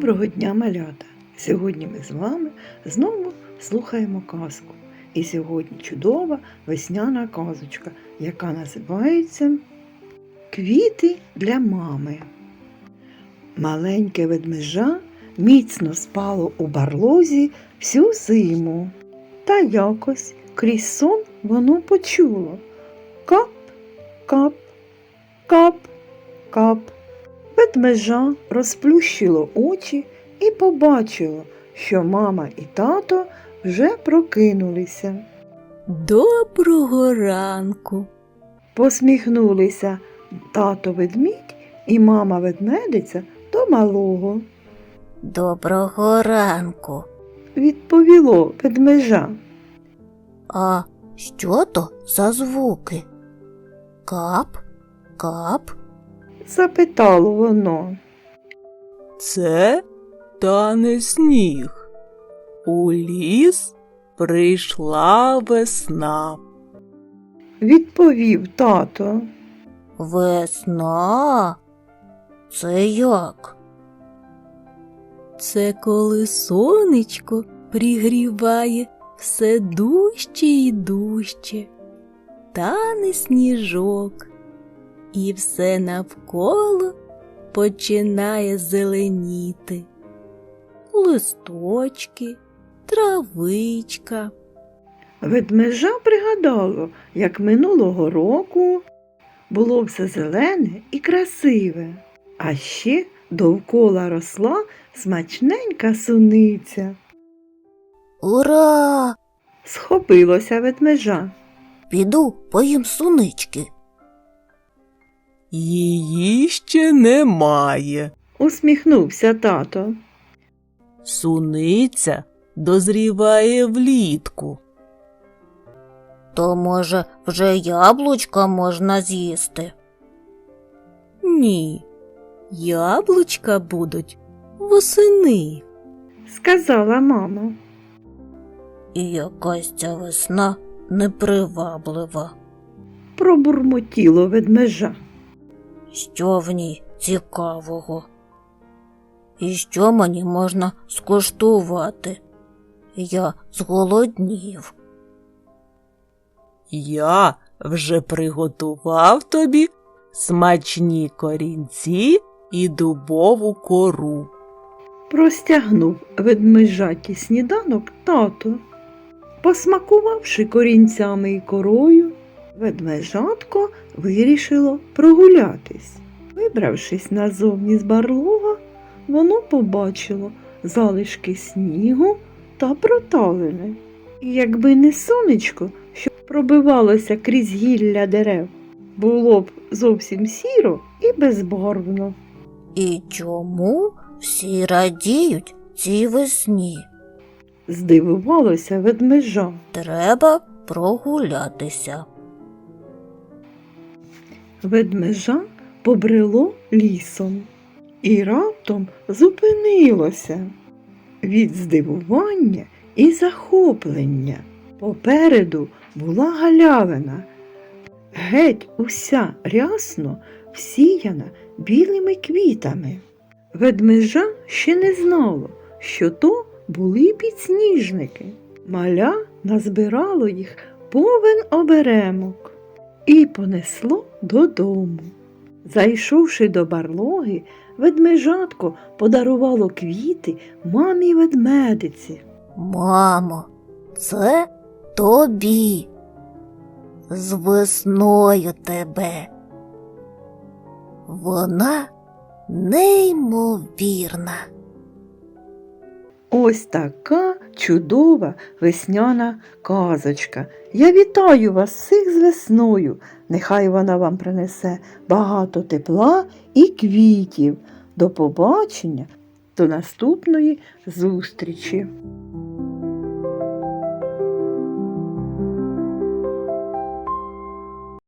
Доброго дня, малята! Сьогодні ми з вами знову слухаємо казку. І сьогодні чудова весняна казочка, яка називається Квіти для мами. Маленьке ведмежа міцно спало у барлозі всю зиму. Та якось крізь сон воно почуло кап, кап, кап, кап. Ведмежа розплющило очі і побачило, що мама і тато вже прокинулися. Доброго ранку. Посміхнулися тато ведмідь і мама ведмедиця до малого. Доброго ранку. Відповіло ведмежа. А що то за звуки? Кап, кап. Запитало воно. Це тане сніг. У ліс прийшла весна. Відповів тато. Весна. Це як? Це коли сонечко пригріває все дужче і дужче, тане сніжок, і все навколо починає зеленіти. Листочки, травичка. Ведмежа пригадало, як минулого року було все зелене і красиве, а ще довкола росла смачненька суниця. Ура! Схопилося ведмежа. Піду поїм сунички. Її ще немає. Усміхнувся тато. Суниця дозріває влітку. То, може, вже яблучка можна з'їсти? Ні, яблучка будуть восени. Сказала мама. І якась ця весна неприваблива. Пробурмотіло ведмежа. Що в ній цікавого? І що мені можна скуштувати? Я зголоднів. Я вже приготував тобі смачні корінці і дубову кору. Простягнув ведмежаті сніданок тато. Посмакувавши корінцями і корою, ведмежатко вирішило прогулятись. Вибравшись назовні з барлога, воно побачило залишки снігу та проталини. І якби не сонечко, що пробивалося крізь гілля дерев, було б зовсім сіро і безбарвно. І чому всі радіють цій весні? Здивувалося ведмежа. Треба прогулятися. Ведмежа побрело лісом і раптом зупинилося від здивування і захоплення. Попереду була галявина, геть уся рясно всіяна білими квітами. Ведмежа ще не знало, що то були підсніжники. Маля назбирало їх повен оберемок і понесло додому. Зайшовши до барлоги, ведмежатко подарувало квіти мамі ведмедиці. Мамо, це тобі. З весною тебе. Вона неймовірна. Ось така чудова весняна казочка. Я вітаю вас всіх з весною. Нехай вона вам принесе багато тепла і квітів. До побачення, до наступної зустрічі.